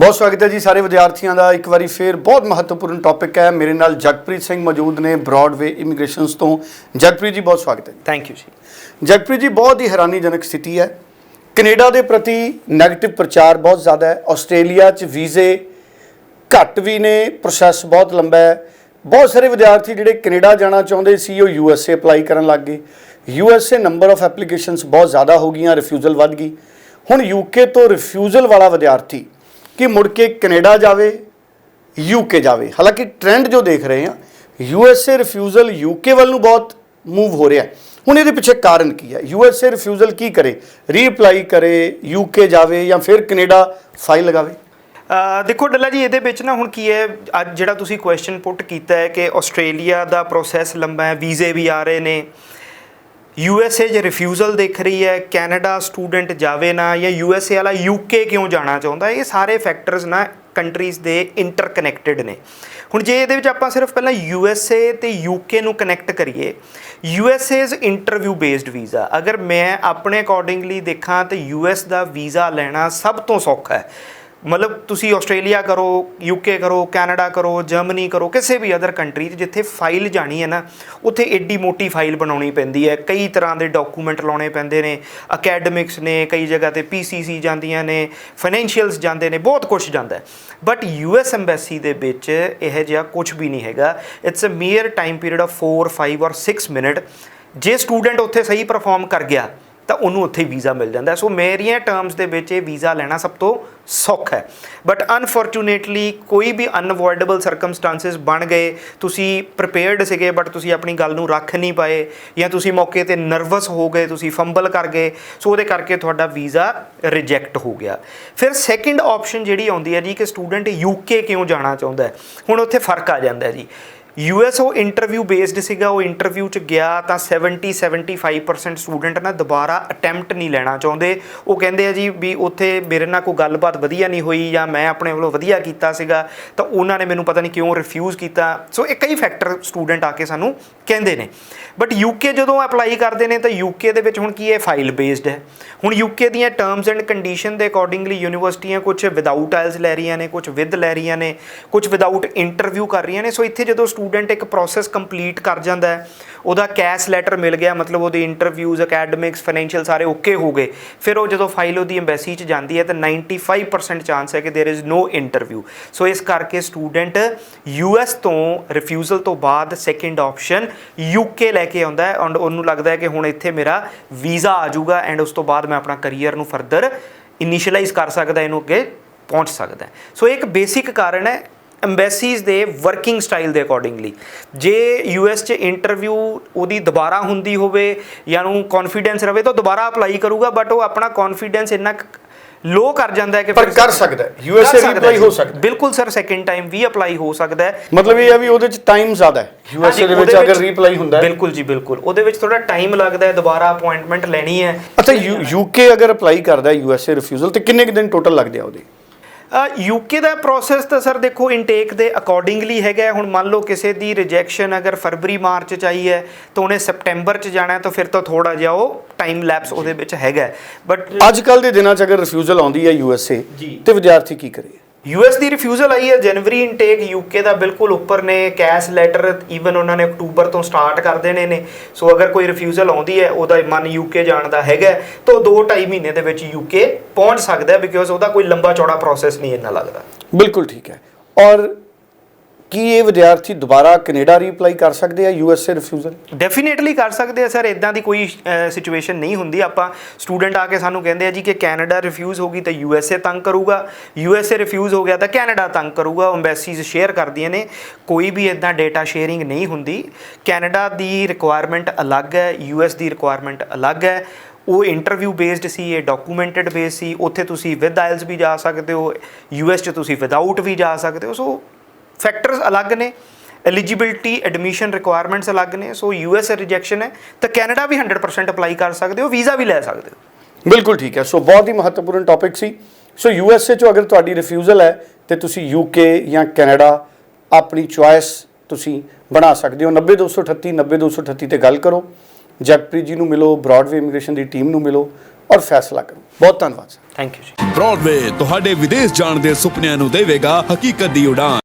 ਬਹੁਤ ਸਵਾਗਤ ਹੈ ਜੀ ਸਾਰੇ ਵਿਦਿਆਰਥੀਆਂ ਦਾ। ਇੱਕ ਵਾਰੀ ਫੇਰ ਬਹੁਤ ਮਹੱਤਵਪੂਰਨ ਟੌਪਿਕ ਹੈ। ਮੇਰੇ ਨਾਲ ਜਗਪ੍ਰੀਤ ਸਿੰਘ ਮੌਜੂਦ ਨੇ ਬ੍ਰੌਡਵੇ ਇਮੀਗ੍ਰੇਸ਼ਨਸ ਤੋਂ। ਜਗਪ੍ਰੀਤ ਜੀ ਬਹੁਤ ਸਵਾਗਤ ਹੈ। ਥੈਂਕ ਯੂ ਜੀ। ਜਗਪ੍ਰੀਤ ਜੀ ਬਹੁਤ ਹੀ ਹੈਰਾਨੀਜਨਕ ਸਥਿਤੀ ਹੈ। ਕੈਨੇਡਾ ਦੇ ਪ੍ਰਤੀ 네ਗੇਟਿਵ ਪ੍ਰਚਾਰ ਬਹੁਤ ਜ਼ਿਆਦਾ ਹੈ। ਆਸਟ੍ਰੇਲੀਆ 'ਚ ਵੀਜ਼ੇ ਘੱਟ ਵੀ ਨੇ ਪ੍ਰੋਸੈਸ ਬਹੁਤ ਲੰਬਾ ਹੈ। ਬਹੁਤ ਸਾਰੇ ਵਿਦਿਆਰਥੀ ਜਿਹੜੇ ਕੈਨੇਡਾ ਜਾਣਾ ਚਾਹੁੰਦੇ ਸੀ ਉਹ ਯੂਐਸਏ ਅਪਲਾਈ ਕਰਨ ਲੱਗ ਗਏ। ਯੂਐਸਏ ਨੰਬਰ ਆਫ ਐਪਲੀਕੇਸ਼ਨਸ ਬਹੁਤ ਜ਼ਿਆਦਾ ਹੋ ਗਈਆਂ ਰਿਫਿਊਜ਼ਲ ਵੱਧ ਗਈ। ਹੁਣ ਯੂਕੇ ਤੋਂ ਰਿਫਿਊਜ਼ਲ ਵਾਲਾ ਵਿਦਿਆਰਥੀ ਕਿ ਮੁੜ ਕੇ ਕੈਨੇਡਾ ਜਾਵੇ ਯੂਕੇ ਜਾਵੇ। ਹਾਲਾਂਕਿ ਟ੍ਰੈਂਡ ਜੋ ਦੇਖ ਰਹੇ ਹਾਂ ਯੂਐਸਏ ਰਿਫਿਊਜ਼ਲ ਯੂਕੇ ਵੱਲ ਨੂੰ ਬਹੁਤ ਮੂਵ ਹੋ ਰਿਹਾ ਹੁਣ ਇਹਦੇ ਪਿੱਛੇ ਕਾਰਨ ਕੀ ਹੈ? ਯੂਐਸਏ ਰਿਫਿਊਜ਼ਲ ਕੀ ਕਰੇ? ਰੀਅਪਲਾਈ ਕਰੇ ਯੂਕੇ ਜਾਵੇ ਜਾਂ ਫਿਰ ਕੈਨੇਡਾ ਫਾਈਲ ਲਗਾਵੇ? ਦੇਖੋ ਡੱਲਾ ਜੀ, ਇਹਦੇ ਵਿੱਚ ਨਾ ਹੁਣ ਕੀ ਹੈ, ਅੱਜ ਜਿਹੜਾ ਤੁਸੀਂ ਕੁਐਸਚਨ ਪੁੱਟ ਕੀਤਾ ਹੈ ਕਿ ਆਸਟ੍ਰੇਲੀਆ ਦਾ ਪ੍ਰੋਸੈਸ ਲੰਬਾ ਹੈ, ਵੀਜ਼ੇ ਵੀ ਆ ਰਹੇ ਨੇ। ਯੂ ਐੱਸ ਏ 'ਚ ਰਿਫਿਊਜ਼ਲ ਦੇਖ ਰਹੀ ਹੈ ਕੈਨੇਡਾ ਸਟੂਡੈਂਟ ਜਾਵੇ ਨਾ ਜਾਂ ਯੂ ਐੱਸ ਏ ਵਾਲਾ ਯੂ ਕੇ ਕਿਉਂ ਜਾਣਾ ਚਾਹੁੰਦਾ? ਇਹ ਸਾਰੇ ਫੈਕਟਰਸ ਨਾ ਕੰਟਰੀਜ਼ ਦੇ ਇੰਟਰਕਨੈਕਟਡ ਨੇ। ਹੁਣ ਜੇ ਇਹਦੇ ਵਿੱਚ ਆਪਾਂ ਸਿਰਫ ਪਹਿਲਾਂ ਯੂਐਸਏ ਤੇ ਯੂਕੇ ਨੂੰ ਕਨੈਕਟ ਕਰੀਏ U USA is interview based visa ਅਗਰ ਮੈਂ ਆਪਣੇ ਅਕੋਰਡਿੰਗਲੀ ਦੇਖਾਂ ਤਾਂ ਯੂ ਯੂਐਸ ਦਾ ਵੀਜ਼ਾ ਲੈਣਾ ਸਭ ਤੋਂ ਸੌਖਾ ਹੈ। ਮਤਲਬ ਤੁਸੀਂ ਆਸਟ੍ਰੇਲੀਆ ਕਰੋ ਯੂਕੇ ਕਰੋ ਕੈਨੇਡਾ ਕਰੋ ਜਰਮਨੀ ਕਰੋ, ਕਿਸੇ ਵੀ ਅਦਰ ਕੰਟਰੀ 'ਚ ਜਿੱਥੇ ਫਾਈਲ ਜਾਣੀ ਹੈ ਨਾ, ਉੱਥੇ ਏਡੀ ਮੋਟੀ ਫਾਈਲ ਬਣਾਉਣੀ ਪੈਂਦੀ ਹੈ। ਕਈ ਤਰ੍ਹਾਂ ਦੇ ਡਾਕੂਮੈਂਟ ਲਾਉਣੇ ਪੈਂਦੇ ਨੇ ਅਕੈਡਮਿਕਸ ਨੇ, ਕਈ ਜਗ੍ਹਾ ਤੇ ਪੀਸੀਸੀ ਜਾਂਦੀਆਂ ਨੇ ਫਾਈਨੈਂਸ਼ੀਅਲਸ ਜਾਂਦੇ ਨੇ, ਬਹੁਤ ਕੁਝ ਜਾਂਦਾ ਹੈ। ਬਟ ਯੂਐਸ ਐਮਬੈਸੀ ਦੇ ਵਿੱਚ ਇਹ ਜਿਹਾ ਕੁਝ ਵੀ ਨਹੀਂ ਹੈਗਾ। It's a mere time period of 4 5 ਔਰ 6 ਮਿੰਟ ਜੇ ਸਟੂਡੈਂਟ ਉੱਥੇ ਸਹੀ ਪਰਫਾਰਮ ਕਰ ਗਿਆ ਤਾਂ ਉਹਨੂੰ ਉੱਥੇ ਵੀਜ਼ਾ ਮਿਲ ਜਾਂਦਾ ਸੋ ਮੇਰੀਆਂ ਟਰਮਸ ਦੇ ਵਿੱਚ ਇਹ ਵੀਜ਼ਾ ਲੈਣਾ ਸਭ ਤੋਂ ਸੌਖਾ ਹੈ। ਬਟ ਅਨਫੋਰਚੂਨੇਟਲੀ ਕੋਈ ਵੀ ਅਨਅਵੋਇਡੇਬਲ ਸਰਕਮਸਟੈਂਸਸ ਬਣ ਗਏ, ਤੁਸੀਂ ਪ੍ਰੀਪੇਅਰਡ ਸੀਗੇ ਬਟ ਤੁਸੀਂ ਆਪਣੀ ਗੱਲ ਨੂੰ ਰੱਖ ਨਹੀਂ ਪਾਏ, ਜਾਂ ਤੁਸੀਂ ਮੌਕੇ ਤੇ ਨਰਵਸ ਹੋ ਗਏ, ਤੁਸੀਂ ਫੰਬਲ ਕਰ ਗਏ, ਸੋ ਉਹਦੇ ਕਰਕੇ ਤੁਹਾਡਾ ਵੀਜ਼ਾ ਰਿਜੈਕਟ ਹੋ ਗਿਆ। ਫਿਰ ਸੈਕਿੰਡ ਆਪਸ਼ਨ ਜਿਹੜੀ ਆਉਂਦੀ ਹੈ ਜੀ ਕਿ ਸਟੂਡੈਂਟ ਯੂਕੇ ਕਿਉਂ ਜਾਣਾ ਚਾਹੁੰਦਾ ਹੈ? ਹੁਣ ਉੱਥੇ ਫ਼ਰਕ ਆ ਜਾਂਦਾ ਹੈ ਜੀ। ਯੂਐਸ ਉਹ ਇੰਟਰਵਿਊ ਬੇਸਡ ਸੀਗਾ, ਉਹ ਇੰਟਰਵਿਊ ਚ ਗਿਆ ਤਾਂ 70 75% ਸਟੂਡੈਂਟ ਨਾ ਦੁਬਾਰਾ ਅਟੈਂਪਟ ਨਹੀਂ ਲੈਣਾ ਚਾਹੁੰਦੇ। ਉਹ ਕਹਿੰਦੇ ਆ ਜੀ ਵੀ ਉੱਥੇ ਮੇਰੇ ਨਾਲ ਕੋਈ ਗੱਲਬਾਤ ਵਧੀਆ ਨਹੀਂ ਹੋਈ ਜਾਂ ਮੈਂ ਆਪਣੇ ਵੱਲੋਂ ਵਧੀਆ ਕੀਤਾ ਸੀਗਾ, ਤਾਂ ਉਹਨਾਂ ਨੇ ਮੈਨੂੰ ਪਤਾ ਨਹੀਂ ਕਿਉਂ ਰਿਫਿਊਜ਼ ਕੀਤਾ। ਸੋ ਇਹ ਕਈ ਫੈਕਟਰ ਸਟੂਡੈਂਟ ਆ ਕੇ ਸਾਨੂੰ ਕਹਿੰਦੇ ਨੇ। ਬਟ ਯੂਕੇ ਜਦੋਂ ਅਪਲਾਈ ਕਰਦੇ ਨੇ ਤਾਂ ਯੂਕੇ ਦੇ ਵਿੱਚ ਹੁਣ ਕੀ ਹੈ ਫਾਈਲ ਬੇਸਡ ਹੈ ਹੁਣ ਯੂਕੇ ਦੀਆਂ ਟਰਮਸ ਐਂਡ ਕੰਡੀਸ਼ਨ ਦੇ ਅਕੋਰਡਿੰਗਲੀ ਯੂਨੀਵਰਸਿਟੀਆਂ ਕੁਝ ਵਿਦਆਊਟ ਆਇਲਸ ਲੈ ਰਹੀਆਂ ਨੇ ਕੁਝ ਵਿਦ ਲੈ ਰਹੀਆਂ ਨੇ ਕੁਝ ਵਿਦਆਊਟ ਇੰਟਰਵਿਊ ਕਰ ਰਹੀਆਂ ਨੇ ਸੋ ਇੱਥੇ ਜਦੋਂ ਸਟੂਡੈਂਟ ਇੱਕ ਪ੍ਰੋਸੈਸ ਕੰਪਲੀਟ ਕਰ ਜਾਂਦਾ ਹੈ ਉਹਦਾ ਕੈਸ਼ ਲੈਟਰ ਮਿਲ ਗਿਆ ਮਤਲਬ ਉਹਦੇ ਇੰਟਰਵਿਊਜ਼ ਅਕੈਡਮਿਕਸ ਫਾਈਨੈਂਸ਼ੀਅਲ ਸਾਰੇ ਓਕੇ ਹੋ ਗਏ ਫਿਰ ਉਹ ਜਦੋਂ ਫਾਈਲ ਉਹਦੀ ਐਮਬੈਸੀ 'ਚ ਜਾਂਦੀ ਹੈ ਤਾਂ 95% ਚਾਂਸ ਹੈ ਕਿ there is no interview so ਇਸ ਕਰਕੇ ਸਟੂਡੈਂਟ ਯੂਐਸ ਤੋਂ ਰਿਫਿਊਜ਼ਲ ਤੋਂ ਬਾਅਦ ਸੈਕਿੰਡ ਆਪਸ਼ਨ ਯੂਕੇ ਲੈ ਕੇ ਆਉਂਦਾ ਹੈ ਐਂਡ ਉਹਨੂੰ ਲੱਗਦਾ ਹੈ ਕਿ ਹੁਣ ਇੱਥੇ ਮੇਰਾ ਵੀਜ਼ਾ ਆ ਜਾਊਗਾ ਐਂਡ ਉਸ ਤੋਂ ਬਾਅਦ ਮੈਂ ਆਪਣਾ ਕੈਰੀਅਰ ਨੂੰ ਫਰਦਰ ਇਨੀਸ਼ੀਅਲਾਈਜ਼ ਕਰ ਸਕਦਾ, ਇਹਨੂੰ ਅੱਗੇ ਪਹੁੰਚ ਸਕਦਾ ਸੋ ਇੱਕ ਬੇਸਿਕ ਕਾਰਨ ਹੈ ਐਮਬੈਸੀਜ਼ ਦੇ ਵਰਕਿੰਗ ਸਟਾਈਲ ਦੇ ਅਕੋਰਡਿੰਗਲੀ ਜੇ ਯੂਐਸ 'ਚ ਇੰਟਰਵਿਊ ਉਹਦੀ ਦੁਬਾਰਾ ਹੁੰਦੀ ਹੋਵੇ ਜਾਂ ਨੂੰ ਕੌਨਫੀਡੈਂਸ ਰਵੇ ਤਾਂ ਦੁਬਾਰਾ ਅਪਲਾਈ ਕਰੂਗਾ ਬਟ ਉਹ ਆਪਣਾ ਕੌਨਫੀਡੈਂਸ ਇੰਨਾ ਲੋ ਕਰ ਜਾਂਦਾ ਹੈ ਕਿ ਪਰ ਕਰ ਸਕਦਾ ਹੈ। USA ਸਕਦਾ reapply ਹੈ। ਸਕਦਾ। ਬਿਲਕੁਲ ਸਰ ਸੈਕਿੰਡ ਟਾਈਮ ਵੀ ਅਪਲਾਈ ਹੋ ਸਕਦਾ ਹੈ ਮਤਲਬ ਇਹ ਹੈ ਵੀ ਉਹਦੇ ਚ ਟਾਈਮ ਜ਼ਿਆਦਾ ਹੈ ਯੂਐਸਏ ਦੇ ਵਿੱਚ ਅਗਰ ਰੀਅਪਲਾਈ ਹੁੰਦਾ ਹੈ ਬਿਲਕੁਲ ਜੀ ਬਿਲਕੁਲ ਉਹਦੇ ਵਿੱਚ ਥੋੜਾ ਟਾਈਮ ਲੱਗਦਾ ਹੈ ਦੁਬਾਰਾ ਅਪਾਇੰਟਮੈਂਟ ਲੈਣੀ ਹੈ ਅੱਛਾ ਯੂਕੇ ਅਗਰ ਅਪਲਾਈ ਕਰਦਾ ਹੈ ਯੂਐਸਏ ਰਿਫਿਊਜ਼ਲ ਤੇ ਕਿੰਨੇ ਕੁ ਦਿਨ ਟੋਟਲ ਲੱਗਦੇ ਆ ਉਹਦੇ ਯੂਕੇ ਦਾ ਪ੍ਰੋਸੈਸ ਤਾਂ ਸਰ ਦੇਖੋ ਇਨਟੇਕ ਦੇ ਅਕੋਰਡਿੰਗਲੀ ਹੈਗਾ। ਹੁਣ ਮੰਨ ਲਓ ਕਿਸੇ ਦੀ ਰਿਜੈਕਸ਼ਨ ਅਗਰ ਫਰਵਰੀ ਮਾਰਚ ਚ ਆਈ ਹੈ ਤਾਂ ਉਹਨੇ ਸਪਟੈਂਬਰ ਚ ਜਾਣਾ ਹੈ ਤਾਂ ਫਿਰ ਤਾਂ ਥੋੜਾ ਜਿਹਾ ਉਹ ਟਾਈਮ ਲੈਪਸ ਉਹਦੇ ਵਿੱਚ ਹੈਗਾ ਬਟ ਅੱਜ ਕੱਲ ਦੇ ਦਿਨਾਂ 'ਚ ਅਗਰ ਰਿਫਿਊਜ਼ਲ ਆਉਂਦੀ ਹੈ ਯੂਐਸਏ। ਤੇ ਵਿਦਿਆਰਥੀ ਕੀ ਕਰੇ ਯੂਐਸ ਦੀ ਰਿਫਿਊਜ਼ਲ ਆਈ ਹੈ ਜਨਵਰੀ ਇਨਟੇਕ ਯੂਕੇ ਦਾ ਬਿਲਕੁਲ ਉੱਪਰ ਨੇ ਕੈਸ਼ ਲੈਟਰ ਈਵਨ ਉਹਨਾਂ ਨੇ ਅਕਤੂਬਰ ਤੋਂ ਸਟਾਰਟ ਕਰ ਦੇਣੇ ਨੇ। ਸੋ ਅਗਰ ਕੋਈ ਰਿਫਿਊਜ਼ਲ ਆਉਂਦੀ ਹੈ ਉਹਦਾ ਮਨ ਯੂਕੇ ਜਾਣ ਦਾ ਹੈਗਾ ਹੈ, ਤਾਂ 2.5 ਮਹੀਨੇ ਦੇ ਵਿੱਚ ਯੂਕੇ ਪਹੁੰਚ ਸਕਦਾ ਹੈ ਬਿਕੋਜ਼ ਉਹਦਾ ਕੋਈ ਲੰਬਾ ਚੌੜਾ ਪ੍ਰੋਸੈਸ ਨਹੀਂ ਇੰਨਾ ਲੱਗਦਾ। ਬਿਲਕੁਲ ਠੀਕ ਹੈ। ਔਰ ਕੀ ਇਹ ਵਿਦਿਆਰਥੀ ਦੁਬਾਰਾ ਕੈਨੇਡਾ ਰੀਅਪਲਾਈ ਕਰ ਸਕਦੇ ਆ ਯੂਐਸਏ ਰਿਫਿਊਜ਼ਲ ਡੈਫੀਨੇਟਲੀ ਕਰ ਸਕਦੇ ਆ, ਸਰ। ਇਦਾਂ ਦੀ ਕੋਈ ਸਿਚੁਏਸ਼ਨ ਨਹੀਂ ਹੁੰਦੀ। ਆਪਾਂ ਸਟੂਡੈਂਟ ਆ ਕੇ ਸਾਨੂੰ ਕਹਿੰਦੇ ਆ ਜੀ ਕਿ ਕੈਨੇਡਾ ਰਿਫਿਊਜ਼ ਹੋ ਗਈ ਤਾਂ ਯੂਐਸਏ ਤੰਗ ਕਰੂਗਾ। ਯੂਐਸਏ ਰਿਫਿਊਜ਼ ਹੋ ਗਿਆ ਤਾਂ ਕੈਨੇਡਾ ਤੰਗ ਕਰੂਗਾ। ਐਮਬੈਸੀਜ਼ ਸ਼ੇਅਰ ਕਰਦੀਆਂ ਨੇ। ਕੋਈ ਵੀ ਇਦਾਂ ਡੇਟਾ ਸ਼ੇਅਰਿੰਗ ਨਹੀਂ ਹੁੰਦੀ। ਕੈਨੇਡਾ ਦੀ ਰਿਕੁਆਇਰਮੈਂਟ ਅਲੱਗ ਹੈ ਯੂਐਸ ਦੀ ਰਿਕੁਆਇਰਮੈਂਟ ਅਲੱਗ ਹੈ। ਉਹ ਇੰਟਰਵਿਊ ਬੇਸਡ ਸੀ, ਇਹ ਡਾਕੂਮੈਂਟਡ ਬੇਸ ਸੀ। ਉੱਥੇ ਤੁਸੀਂ ਵਿਦ ਆਇਲਸ ਵੀ ਜਾ ਸਕਦੇ ਹੋ। ਯੂਐਸ 'ਚ ਤੁਸੀਂ ਵਿਦਆਊਟ ਵੀ ਜਾ ਸਕਦੇ ਹੋ। ਸੋ ਫੈਕਟਰਸ ਅਲੱਗ ਨੇ ਐਲੀਜੀਬਿਲਟੀ ਐਡਮਿਸ਼ਨ ਰਿਕੁਆਇਰਮੈਂਟਸ ਅਲੱਗ ਨੇ ਸੋ ਯੂਐਸ ਰਿਜੈਕਸ਼ਨ ਹੈ ਤਾਂ ਕੈਨੇਡਾ ਵੀ 100% ਅਪਲਾਈ ਕਰ ਸਕਦੇ ਹੋ ਵੀਜ਼ਾ ਵੀ ਲੈ ਸਕਦੇ ਹੋ। ਬਿਲਕੁਲ ਠੀਕ ਹੈ ਸੋ ਬਹੁਤ ਹੀ ਮਹੱਤਵਪੂਰਨ ਟੌਪਿਕ ਸੀ। ਸੋ ਯੂਐਸਏ ਚੋਂ ਅਗਰ ਤੁਹਾਡੀ ਰਿਫਿਊਜ਼ਲ ਹੈ ਤੇ ਤੁਸੀਂ ਯੂਕੇ ਜਾਂ ਕੈਨੇਡਾ ਆਪਣੀ ਚੁਆਇਸ ਤੁਸੀਂ ਬਣਾ ਸਕਦੇ ਹੋ। 90238 90238 ਤੇ ਗੱਲ ਕਰੋ ਜਗਪ੍ਰੀਤ ਜੀ ਨੂੰ ਮਿਲੋ ਬ੍ਰੌਡਵੇ ਇਮੀਗ੍ਰੇਸ਼ਨ ਦੀ ਟੀਮ ਨੂੰ ਮਿਲੋ ਔਰ ਫੈਸਲਾ ਕਰੋ। ਬਹੁਤ ਧੰਨਵਾਦ ਸਰ ਥੈਂਕ ਯੂ ਜੀ ਬ੍ਰੌਡਵੇ ਤੁਹਾਡੇ ਵਿਦੇਸ਼ ਜਾਣ ਦੇ ਸੁਪਨਿਆਂ ਨੂੰ ਦੇਵੇਗਾ ਹਕੀਕਤ ਦੀ ਉਡਾਨ।